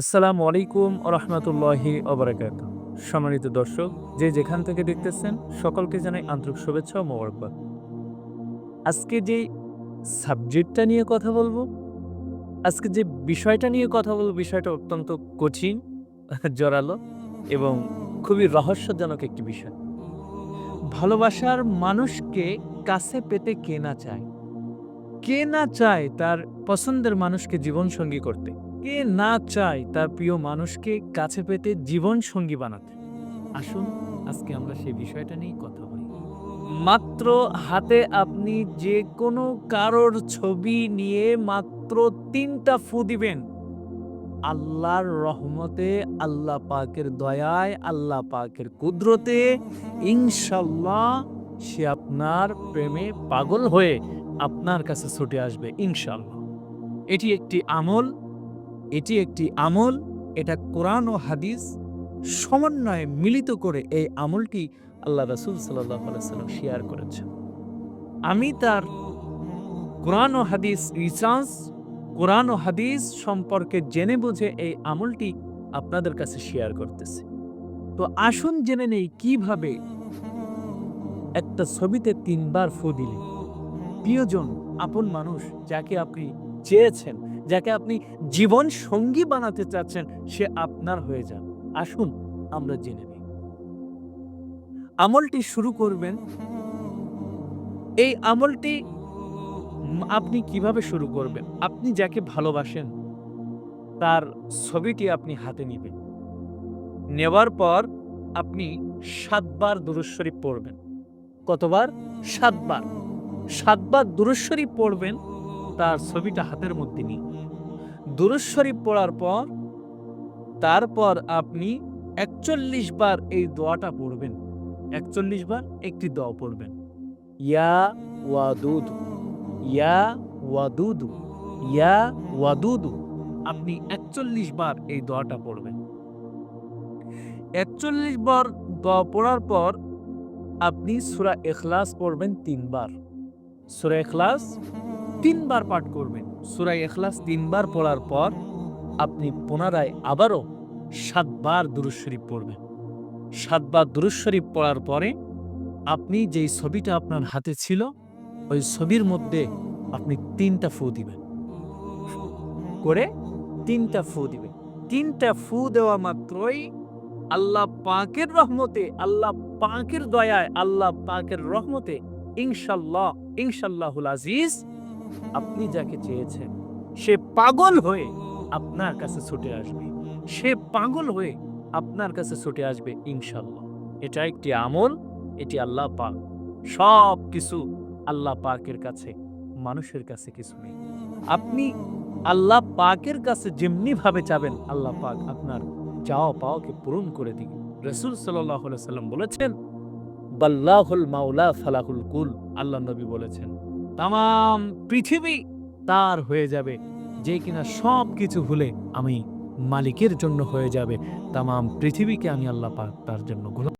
আসসালামু আলাইকুম রহমতুল্লাহি অবরাকাত সম্মানিত দর্শক, যে যেখান থেকে দেখতেছেন, সকলকে জানাই আন্তরিক শুভেচ্ছা ও মোবারকবাদ। আজকে যে সাবজেক্টটা নিয়ে কথা বলব, আজকে যে বিষয়টা নিয়ে কথা বলব, বিষয়টা অত্যন্ত কঠিন, জোরালো এবং খুবই রহস্যজনক একটি বিষয়। ভালোবাসার মানুষকে কাছে পেতে কে না চায়? কে না চায় তার পছন্দের মানুষকে জীবনসঙ্গী করতে? কে না চায় তার প্রিয় মানুষকে কাছে পেতে জীবন সঙ্গী বানাতে। আসুন, আজকে আমরা সেই বিষয়টা নিয়েই কথা বলি। মাত্র হাতে আপনি যে কোনো কারোর ছবি নিয়ে মাত্র তিনটা ফু দিবেন। আল্লাহর রহমতে, আল্লাহ পাকের দয়ায়, আল্লাহ পাকের কুদরতে ইনশাল্লাহ সে আপনার প্রেমে পাগল হয়ে আপনার কাছে ছুটে আসবে ইনশাল্লাহ এটি একটি আমল এটি একটি আমল, এটা কোরআন ও হাদিস সমন্বয়ে মিলিত করে এই আমলটি আল্লাহ রাসুল সাল্লাম শেয়ার করেছেন। আমি তার কোরআন ও হাদিস রিসার্চ কোরআন ও হাদিস সম্পর্কে জেনে বুঝে এই আমলটি আপনাদের কাছে শেয়ার করতেছি। তো আসুন জেনে নেই কীভাবে একটা ছবিতে তিনবার ফু দিলে প্রিয়জন, আপন মানুষ যাকে আপনি চেয়েছেন যাকে আপনি জীবন সঙ্গী বানাতে চাচ্ছেন, সে আপনার হয়ে যান আসুন, আমরা জেনে নিই। আমলটি শুরু করবেন। এই আমলটি আপনি কীভাবে শুরু করবেন? আপনি যাকে ভালোবাসেন, তার ছবিটি আপনি হাতে নেবেন। নেওয়ার পর আপনি সাতবার দুরুশ্বরী পড়বেন। কতবার? সাতবার। সাতবার দুরুশ্বরী পড়বেন। তার ছবিটা হাতের মধ্যে নিয়ে দুরুদ পড়ার পর, তারপর আপনি একচল্লিশ বার এই দোয়াটা পড়বেন। একচল্লিশ বার একটি দোয়া পড়বেন। ইয়া ওয়াদুদু ইয়া ওয়াদুদু ইয়া ওয়াদুদু। আপনি একচল্লিশ বার এই দোয়াটা পড়বেন। একচল্লিশ বার দোয়া পড়ার পর আপনি সুরা এখলাস পড়বেন তিনবার। সুরা এখলাস তিনবার পাঠ করবেন। সুরাই এখলাস তিনবার পড়ার পর আপনি পুনরায় আবারও সাতবার দুরুশরীফ পড়বেন। সাতবার দুরুশরীফ পড়ার পরে আপনি যেই ছবিটা আপনার হাতে ছিল, ওই ছবির মধ্যে আপনি তিনটা ফু দিবেন। করে তিনটা ফু দিবেন। তিনটা ফু দেওয়া মাত্রই আল্লাহ পাকের রহমতে, আল্লাহ পাকের দয়ায়, আল্লাহ পাকের রহমতে ইনশাল্লাহ, ইনশাল্লাহুল আজিজ আপনি যাকে চেয়েছেন, সে পাগল হয়ে আপনার কাছে ছুটে আসবে। সে পাগল হয়ে আপনার কাছে ছুটে আসবে ইনশাল্লাহ এটা একটি আমল, এটি আল্লাহ পাক। সব কিছু আল্লাহ পাকের কাছে, মানুষের কাছে কিছু নেই। আপনি আল্লাহ পাকের কাছে যেমনি ভাবে চাবেন আল্লাহ পাক আপনার চাওয়া পাওয়াকে পূরণ করে দিবে। রসুল সাল্লাহ সাল্লাম বলেছেন, বাল্লাহুল মাওলা ফালাহুল কুল। আল্লাহ নবী বলেছেন তাম পৃথিবী তার হয়ে যাবে, যে কিনা সব কিছু ভুলে আমি মালিকের জন্য হয়ে যাবে। তাম পৃথিবীকে আমি আল্লাহ পাক তার জন্য